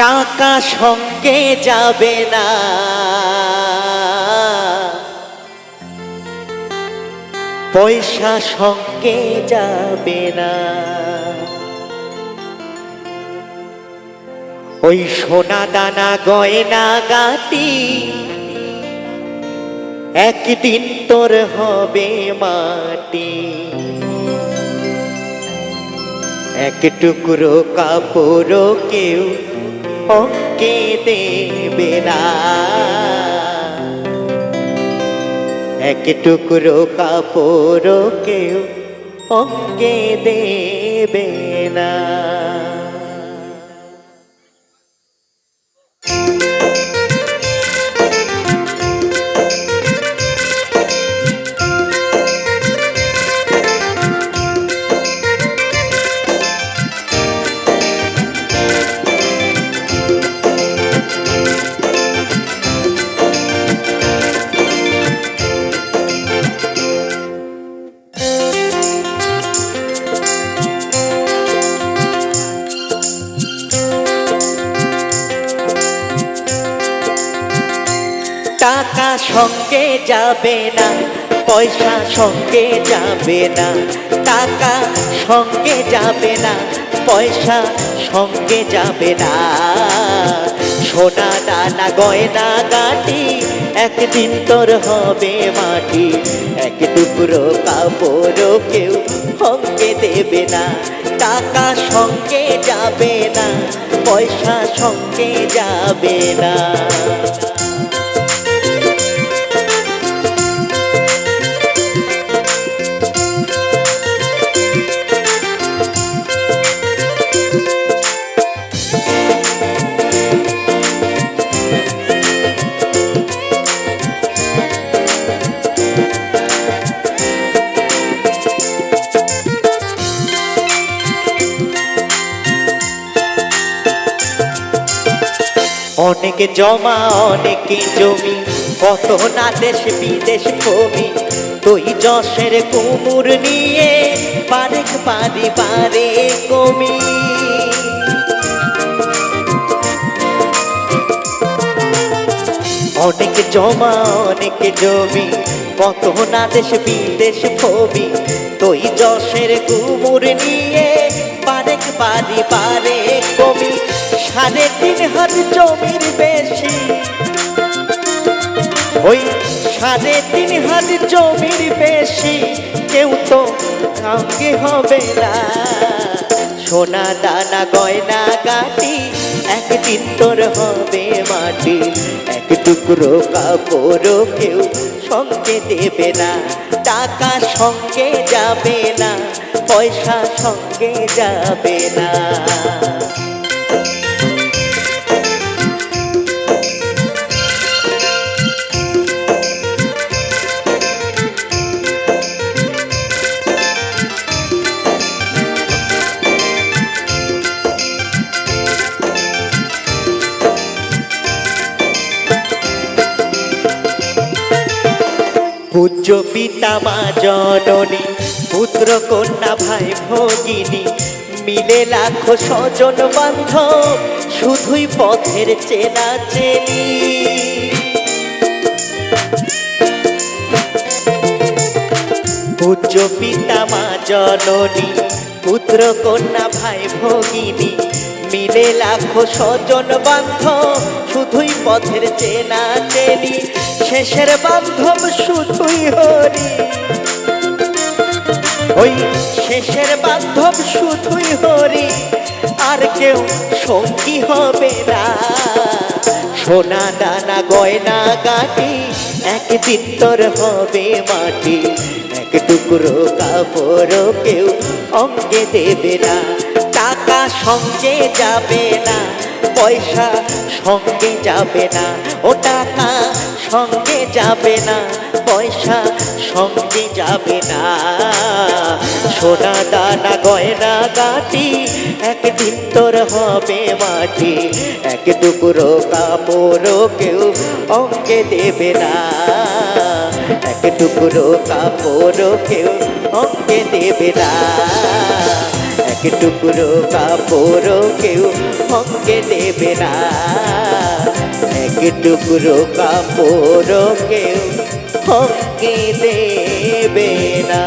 টাকা সঙ্গে যাবে না। পয়সা সঙ্গে যাবে না। ওই সোনা দানা গয়না গাটি একদিন তোর হবে মাটি। এক টুকরো কাপড় কেউ অঙ্কে দেবে না এক টুকরো কাপড় কেউ অঙ্কে দেবে না সঙ্গে যাবে না, পয়সা সঙ্গে যাবে না, টাকা সঙ্গে যাবে না, পয়সা সঙ্গে যাবে না। সোনা দানা, গয়না, গাটি, একদিন তোর হবে মাটি। এক টুকরো কাপড় কেউ সঙ্গে দেবে না, টাকা সঙ্গে যাবে না, পয়সা সঙ্গে যাবে না। অনেক জমা, অনেক জমি, কত না দেশ বিদেশ কমি তুই যশের কুমুর নিয়ে পারেক পারি পারে কমি। অনেক জমা, অনেক জমি, কত না দেশ বিদেশ কমি তুই যশের কুমুর নিয়ে পারেক পারি পারে সাড়ে তিন হাত জমির বেশি। ওই সাড়ে তিন হাত জমির বেশি, কেউ তো সঙ্গে হবে না। সোনা দানা, গয়না, গাটি, একদিন তোর হবে মাটি। এক টুকরো কাপড় কেউ সঙ্গে দেবে না, টাকা সঙ্গে যাবে না, পয়সা সঙ্গে যাবে না। পূজ্য পিতা মা জননী, পুত্র কন্যা ভাই ভগিনী, মিলে লাখো স্বজন বান্ধব, শুধুই পথের চেনা চেনি। পূজ্য পিতা মা জননী, পুত্র কন্যা ভাই ভগিনী, মিলে লাখো স্বজন বান্ধব, শুধুই পথের চেনা চেনি, শেষের বান্ধব শুধুই হরি। ওই শেষের বান্ধব শুধুই হরি, আর কেউ সঙ্গী হবে না। সোনা দানা, গয়না, গাটি, একদিন তোর হবে মাটি। এক টুকরো কাপড় কেউ অঙ্গে দেবে না। টাকা সঙ্গে যাবে না, পয়সা সঙ্গে যাবে না, ও টাকা সঙ্গে যাবে না, পয়সা সঙ্গে যাবে না। সোনা দানা গয়না গাটি একদিন তোর হবে মাটি, এক টুকরো কাপড় কেউ অঙ্গে দেবে না। এক টুকরো কাপড় কেউ অঙ্গে দেবে না। এক টুকরো কাপড় কেউ হঙ্গে দেবে না। এক টুকরো কাপড় কেউ হঙ্গে দেবে না।